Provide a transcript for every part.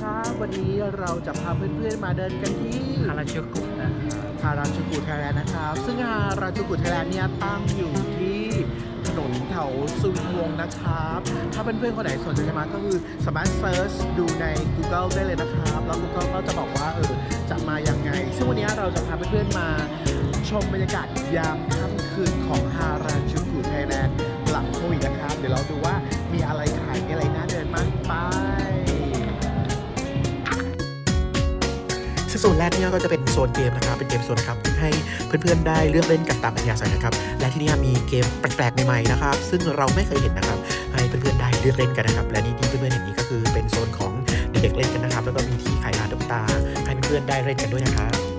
ครับ วันนี้เราจะพาเพื่อนๆมาเดินกันที่ฮาราจูกุนะครับฮาราจูกุไทยแลนด์นะครับ ซึ่งฮาราจูกุไทยแลนด์เนี่ยตั้งอยู่ที่ถนนแถวสุวินทวงศ์นะครับ ถ้าเพื่อนๆคนไหนสนใจจะมาก็คือสามารถเซิร์ชดูใน Google ได้เลยนะครับ แล้ว Google ก็จะบอกว่าเออจะมายังไง ซึ่งวันนี้เราจะพาเพื่อนๆมาชมบรรยากาศยามค่ำคืนของฮาราจูกุไทยแลนด์หลังโควิดนะครับ เดี๋ยวเราดูว่า โซนแรกเนี่ยก็จะเป็นโซนเกมนะครับเป็นเกมโซนนะครับให้เพื่อนๆได้เลือกเล่นกันตามอัธยาศัยนะครับและที่นี่มีเกมแปลกๆใหม่ๆนะครับ ซึ่งเราไม่เคยเห็นนะครับ ให้เพื่อนๆได้เลือกเล่นกันนะครับ และนี่ที่เพื่อนๆเห็นนี้ก็คือเป็นโซนของเด็กๆเล่นกันนะครับ แล้วก็มีที่ขายร้านตุ๊กตาให้เพื่อนๆได้เล่นกันด้วยนะครับ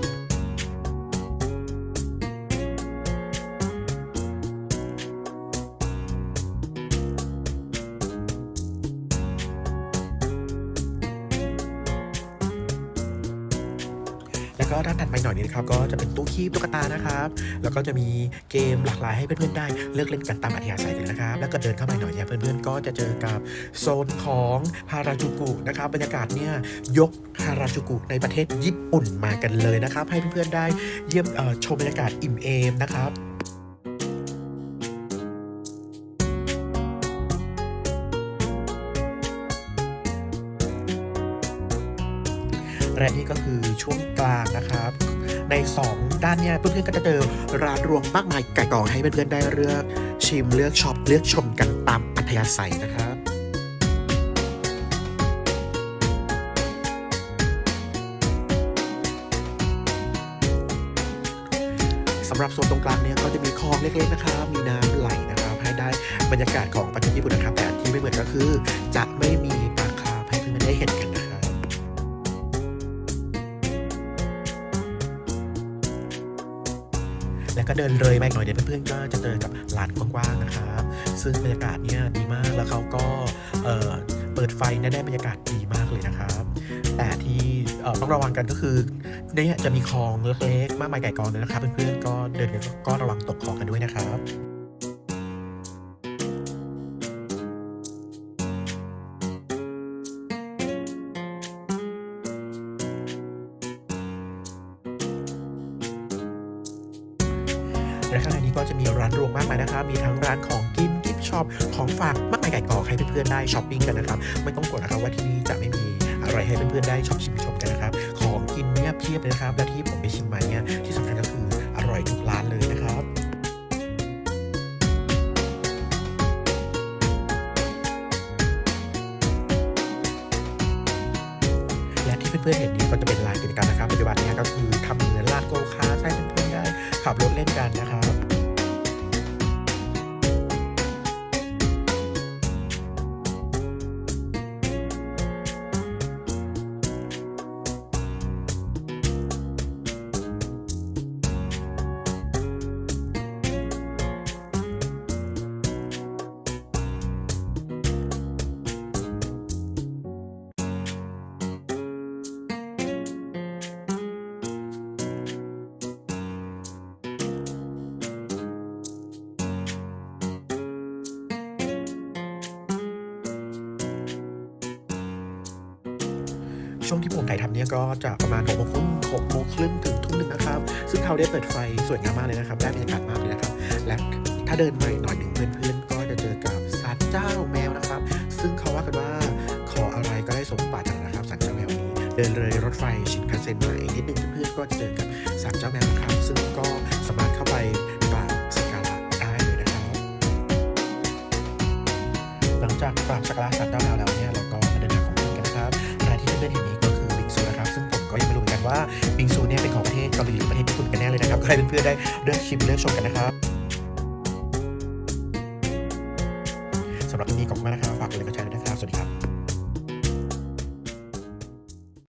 ก็ด้านถัดไปหน่อยนี้นะครับก็จะเป็นตู้คีบตุ๊กตานะครับ แล้วก็จะมีเกมหลากหลายให้เพื่อนๆได้เลือกเล่นกันตามอัธยาศัยเลยนะครับ แล้วก็เดินเข้าไปหน่อยเนี่ยเพื่อนๆก็จะเจอกับโซนของฮาราจูกุนะครับบรรยากาศเนี่ยยกฮาราจูกุในประเทศญี่ปุ่นมากันเลยนะครับ ให้เพื่อนๆได้เยี่ยมชมบรรยากาศอิ่มเอมนะครับ และนี่ก็คือช่วงกลางนะครับ ใน 2 ด้านเนี่ยเพื่อนๆก็จะเจอร้านรวงมากมายไก่กองให้เพื่อนๆได้เลือกชิมเลือกช็อปเลือกชมกันตามอัธยาศัยนะครับสำหรับโซนตรงกลางเนี่ยก็จะมีคลองเล็กๆนะครับ มีน้ำไหลนะครับ ให้ได้บรรยากาศของประเทศญี่ปุ่นนะครับแต่ที่ไม่เหมือนก็คือ จะไม่มีปลาคาร์ฟให้เพื่อนๆได้เห็นกัน แล้วก็เดินเลยไปหน่อยเดี๋ยวเพื่อนๆก็จะเจอกับลานกว้างๆนะครับ ซึ่งบรรยากาศเนี่ยดีมากแล้วเขาก็เอ่อเปิดไฟเนี่ยได้บรรยากาศดีมากเลยนะครับ แต่ที่ต้องระวังกันก็คือเนี่ยจะมีคลองเล็กๆมากมายไก่กองเลยนะครับ เพื่อนๆก็เดินก็ระวังตกคลองกันด้วยนะครับ และข้างในนี้ก็จะมีร้านรวงมากมายนะครับ มีทั้งร้านของกินกิฟช็อปของฝากมากมายไก่กอกให้เพื่อนๆได้ช้อปปิ้งกันนะครับ ไม่ต้องกลัวนะครับว่าที่นี่จะไม่มีอะไรให้เพื่อนๆได้ช็อปชิมชมกันนะครับ ของกินเนี่ยเพียบเลยนะครับ และที่ผมไปชิมมาเนี่ยที่สำคัญก็คืออร่อยทุกร้านเลยนะครับและที่เพื่อนๆเห็นนี้ก็จะเป็นลานกิจกรรมนะครับปัจจุบันเนี้ก็คือทำเหมือนลานโกคาร์ทให้เพื่อนๆได้ขับรถเล่นกันนะครับ ช่วงที่ผมถ่ายทำเนี่ยก็จะประมาณ6โมงครึ่ง6โมงครึ่งถึงทุ่มหนึ่งนะครับ ซึ่งเขาได้เปิดไฟสวยงามมากเลยนะครับ ได้บรรยากาศมากเลยนะครับ และถ้าเดินไปหน่อยหนึ่งเพื่อนๆก็จะเจอกับศาลเจ้าแมวนะครับ ซึ่งเขาว่ากันว่าขออะไรก็ได้สมปรารถนานะครับศาลเจ้าแมวนี้ เดินเลยรถไฟชินคันเซ็นมาอีกนิดนึงเพื่อนๆก็จะเจอกับศาลเจ้าแมวนะครับ ซึ่งก็ส ว่าบิงซูเนี่ยเป็นของประเทศเกาหลีหรือประเทศญี่ปุ่นกันแน่เลยนะครับ ใครเป็นเพื่อนได้เลือกชิมเลือกชมกันนะครับสำหรับวันนี้ขอบคุณมากนะครับฝากกดไลค์กดแชร์ด้วยนะครับ สวัสดีครับ